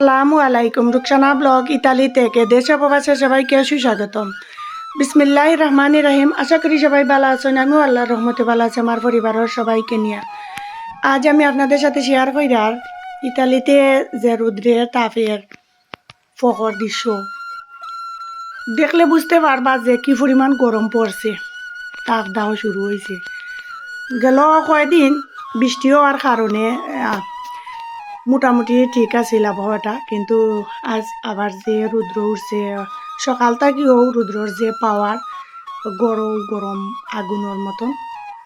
আসসালামু আলাইকুম, Rukhsana blog Italy থেকে দেশে প্রবাসে সবাইকে সুস্বাগতম। বিসমিল্লাহ রহমান রহিম, আশা করি সবাই ভালো আছেন, আমিও আল্লাহর রহমতে ভালো আছি, আমার পরিবারের সবাইকে নিয়ে। আজ আমি আপনাদের সাথে শেয়ার করি আর ইতালিতে যে রুদ্রের তাপের ফকর দৃশ্য, দেখলে বুঝতে পারবা যে কি পরিমাণ গরম পড়ছে, তাপ দাও শুরু হয়েছে। গেল কয়দিন বৃষ্টি হওয়ার কারণে মোটামুটি ঠিক আছিল আবহাওয়াটা কিন্তু আজ আবার যে রুদ্র উঠছে সকাল থেকেও রুদ্রর যে পাওয়ার গরম গরম আগুনের মতন।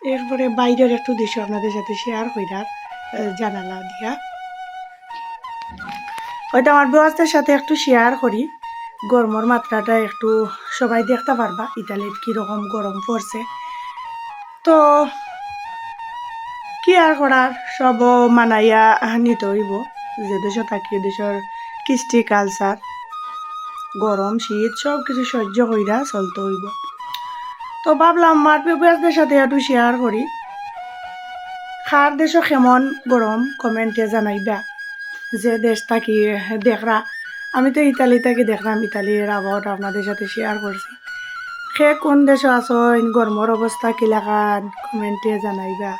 এরপরে বাইরের একটু দৃশ্য আপনাদের সাথে শেয়ার আহ, জানালা দিয়া। হয়তো আমার ব্যবস্থার সাথে একটু শেয়ার করি। গরমের মাত্রাটা একটু সবাই দেখতে পারবা ইতালির কীরকম গরম পড়ছে। তো কি আর করার সব মানাইয়া নিতে হইব যে দেশ থাকি দেশের কৃষ্টি কালচার গরম শীত, সব কিছু সহ্য কইরা চলতে হইব তো ভাবলাম মার পেপারদের সাথে একটু শেয়ার করি খার দেশ কেমন গরম কমেন্টে জানাইবা। যে দেশ থাকি দেখরা আমি তো ইতালি থেকে দেখলাম ইতালির আবহাওয়াটা আপনাদের সাথে শেয়ার করছি সে কোন দেশে আছো গরমের অবস্থা কিলাকান কমেন্টে জানাইবা।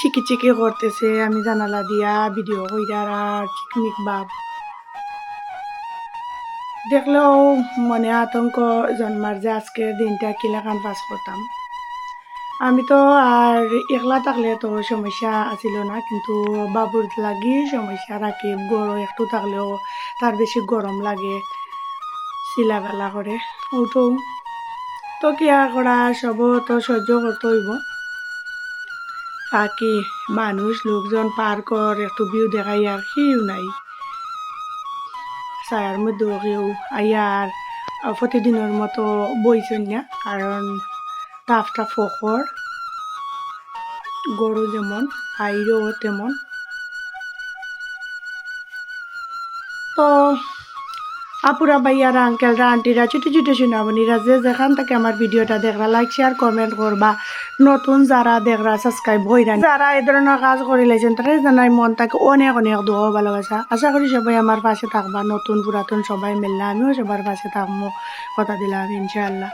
চিকি চিকি করতেছে, আমি জানালা দিয়া ভিডিও কইরার আর চিকমিক বাপ দেখলেও মনে আতঙ্ক, জন্মার যে আজকের দিনটা কিলাকান পাস করতাম। আমি তো আর একলা থাকলে তো সমস্যা আছিল না, কিন্তু বাবুর লাগি সমস্যা রাখি গরম একটু থাকলেও তার বেশি গরম লাগে, চিলাবেলা করে। উঠো তো কি আর করা সব তো সহ্য করতে হইব। বাকি মানুষ, লোকজন পার কর, একটু ভিউ দেখাই আর কেউ নাই। ছায়ার মধ্যেও কেউ আইয়ার প্রতিদিনের মতো বইছেন না, কারণ তাপটা ফখর গরু যেমন, আইরও তেমন। তো আপুরা ভাইয়ারা, আঙ্কেলরা, আন্টিরা ছোটো ছোটো সোনামণিরা যে যেখান থেকে আমার ভিডিওটা দেখরা লাইক শেয়ার কমেন্ট করবা। নতুন যারা দেখরা সাবস্ক্রাইব হইরা যারা এই ধরনের কাজ করে লাইছেন, তারাই জানাই মন তাকে অনেক অনেক দোয়া ভালোবাসা। আশা করি সবাই আমার পাশে থাকবা। নতুন, পুরাতন সবাই মিললে আমিও সবার পাশে থাকব। কথা দিলাম, ইনশাআল্লাহ।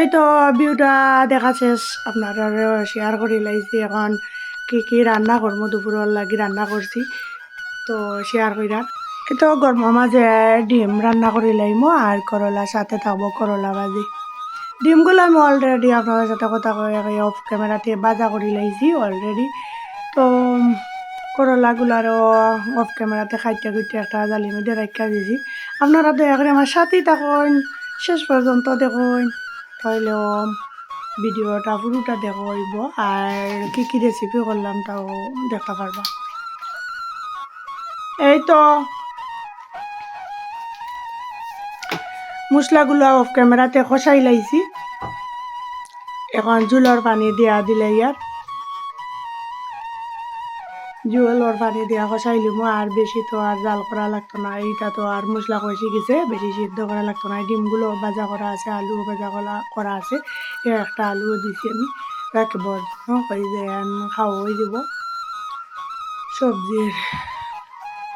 এই তো ভিউটা দেখা শেষ। আপনারা শেয়ার করে লাইছি এখন। কি কি রান্না করব? দুপুরের লাগি রান্না করছি? তো শেয়ার কইরা। তো গরমের মাঝে ডিম রান্না করে লাইমো আর করলা, সাথে থাকব করলা ভাজি। ডিমগুলো আমি অলরেডি আপনাদের সাথে কথা কয়ে অফ ক্যামেরাতে বাজা করে লাইছি অলরেডি তো করলাগুলারও অফ ক্যামেরাতে খাইতে খুঁজতে একটা জালি মধ্যে রাখা দিয়েছি আপনারা দয়া করে আমার সাথেই থাকুন। শেষ পর্যন্ত দেখুন। তাহলেও ভিডিওটা পুরোটা দেখা হইব। আর কি কি রেসিপি করলাম তাও দেখতে পারবা। এই তো মশলাগুলো অফ ক্যামেরাতে কষাই লাইছি। এখন জুলর পানি দিয়া দিলে ইয়ার জুলর পানি দিয়া কষাই লিমো, আর বেশি তো আর জাল করা লাগতো না। এইটা তো আর মশলা কষি গেছে বেশি সিদ্ধ করা লাগতো না। ডিমগুলো ভাজা করা আছে, আলু ভাজা করা করা আছে। একটা আলুও দিছি আমি রাখব ওই যে খাওয়া হয়ে যাব। সবজির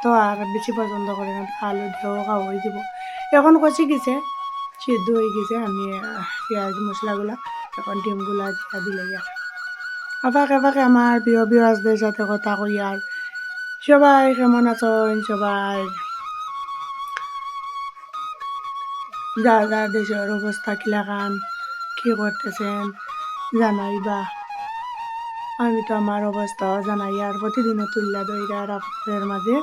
তো আর বেশি পছন্দ করে না, আলু দিয়েও খাওয়া হয়ে যাব। এখন কষি গেছে, সিদ্ধ হয়ে গেছে, আমি পেঁয়াজ মশলাগুলা, এখন ডিমগুলা দিলে আর আপাকে আপাকে আমার প্রিয় বিরাজদের সাথে কথা কই আর সবাই কেমন আছেন? সবাই যা যা দেশের অবস্থা কিলাকান, কি করতেছেন জানাইবা। আমি তো আমার অবস্থা জানাই আর প্রতিদিনও তুল্লা দইরা আপনাদের মাঝে।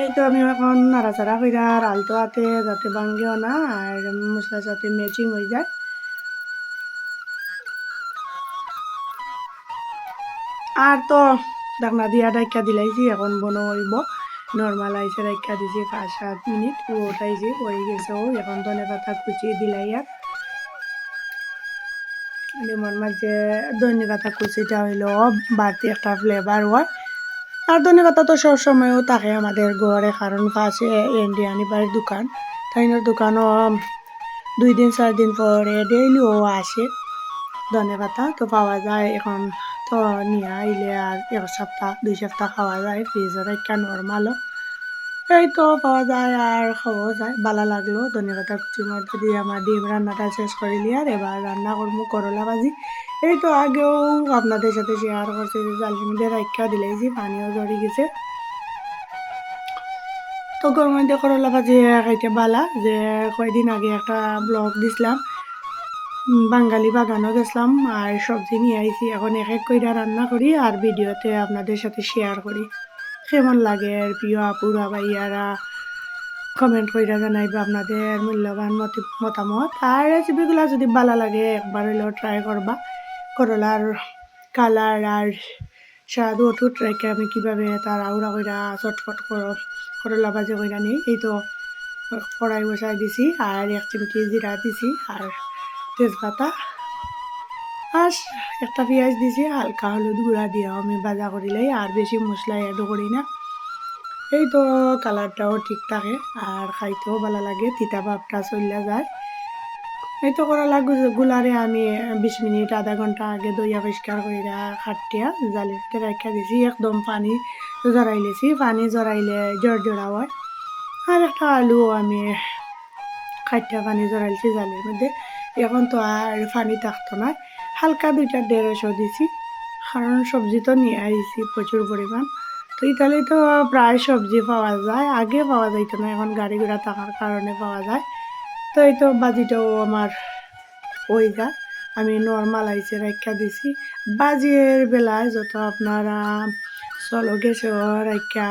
এই তো আমি এখন নাড়াচাড়া কইরা আর আলতো হাতে যাতে ভাঙ্গেও না, আর মশলার সাথে ম্যাচিং হয়ে যায়। আর তো ডাকনা দিয়া ডাইকা দিলাইছি, এখন বনো হইব। নর্মাল আইসে ডাইকা দিছি পাঁচ সাত মিনিট, ও উঠাইছি, হয়ে গেছে ও। এখন ধনে পাতা কুচি দিলাই আর। লেমন মাঝে ধনে পাতা কুচিটা হইল বাড়তি একটা ফ্লেভার হয়। আর ধন্যবাদ তো সবসময়ও থাকে আমাদের ঘরে, কারণ পাশে ইন্ডিয়ানি বাড়ির দোকান। তাইনের দোকানও দুই দিন, চার দিন পরে ডেইলিও আসে। ধন্যবাদ তো পাওয়া যায়, এখন তো নিয়ে আইলে আর এক সপ্তাহ, দুই সপ্তাহ খাওয়া যায় ফ্রিজের একটা নর্মালও এই তো পাওয়া যায় আর খাওয়া যায়। ভালো লাগল, ধন্যবাদ। কুচির মধ্যে দিয়ে আমার ডিম রান্নাটা শেষ করে নিয়ে আর এবার রান্না করব করলা ভাজি। এই তো আগেও আপনাদের সাথে শেয়ার করছি, যে জালমিদের রাখা দিলেছি পানিও জড়ি গেছে। তো গরমের মধ্যে করলা ভাজি খাইতে বালা, যে কয়দিন আগে একটা ব্লগ দিছিলাম। বাঙালি বাগানও গেছিলাম, আর সবজি নিয়ে আইছি। এখন এক এক কইরা রান্না করি, আর ভিডিওতে আপনাদের সাথে শেয়ার করি। কেমন লাগে আর প্রিয় আপুরা, ভাইয়ারা? কমেন্ট কইরা জানাইবা আপনাদের মূল্যবান মতামত। আর রেসিপিগুলো যদি ভালো লাগে, একবার হইলেও ট্রাই করবা। করলার কালার আর স্বাদ অটুট রেখে আমি কীভাবে তার আউড়া কইরা চটফট করো করলা ভাজি কইরা নিই। এই তো কড়াই বসাই দিছি, আর এক চিমটি জিরা দিছি, আর তেজপাতা আর একটা পেঁয়াজ দিছি, হালকা হলুদ গুঁড়া দিয়ে আমি ভাজা করিলেই আর বেশি মশলা এড করি না। এই তো কালারটাও ঠিক থাকে, আর খাইতেও ভালো লাগে, তিতা ভাবটা চলিয়া যায়। এই তো করলা গুলারে আমি বিশ মিনিট, আধা ঘণ্টা আগে দইয়া পরিষ্কার কইরা খাটিয়া জালিতে রাখা দিছি, একদম পানি জড়াইলেছি পানি জড়াইলে জড় জড়া হয়। আর একটা আলু আমি খাইটা পানি জড়াইছি জালের মধ্যে, এখন তো আর পানি থাকতো না। হালকা দুইটা দেড়শো দিছি। কারণ সবজি তো নিয়ে আইছি প্রচুর পরিমাণ। তো ইতালি তো প্রায় সবজি পাওয়া যায়, আগে পাওয়া যাইতো না, এখন গাড়ি ঘোড়া থাকার কারণে পাওয়া যায়। তো এই তো বাজিটাও আমার ওই যা আমি নর্মাল আইসে রাখা দিছি। বাজির বেলায় যত আপনারা চলো গেছে রাখা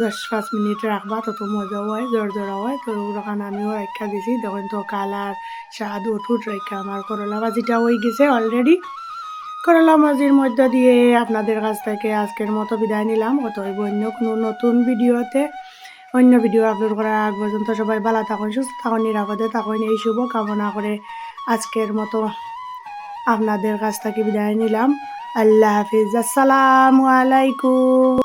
দশ পাঁচ মিনিট রাখবা, তত মজা হয় জোর জোড়া হয়। তো ওরকম আমিও রাখা দিছি। তখন তো কালার স্বাদ উঠুট রেখা আমার করলা ভাজিটা হয়ে গেছে অলরেডি করলা ভাজির মধ্য দিয়ে আপনাদের কাছ থেকে আজকের মতো বিদায় নিলাম। অতএব অন্য কোনো নতুন ভিডিওতে, অন্য ভিডিও আপলোড করার আগ পর্যন্ত সবাই ভালো থাকুন, সুস্থ থাকুন, নিরাপদে থাকুন। এই শুভ কামনা করে আজকের মতো আপনাদের কাছ থেকে বিদায় নিলাম। আল্লাহ হাফিজ। আসসালামু আলাইকুম।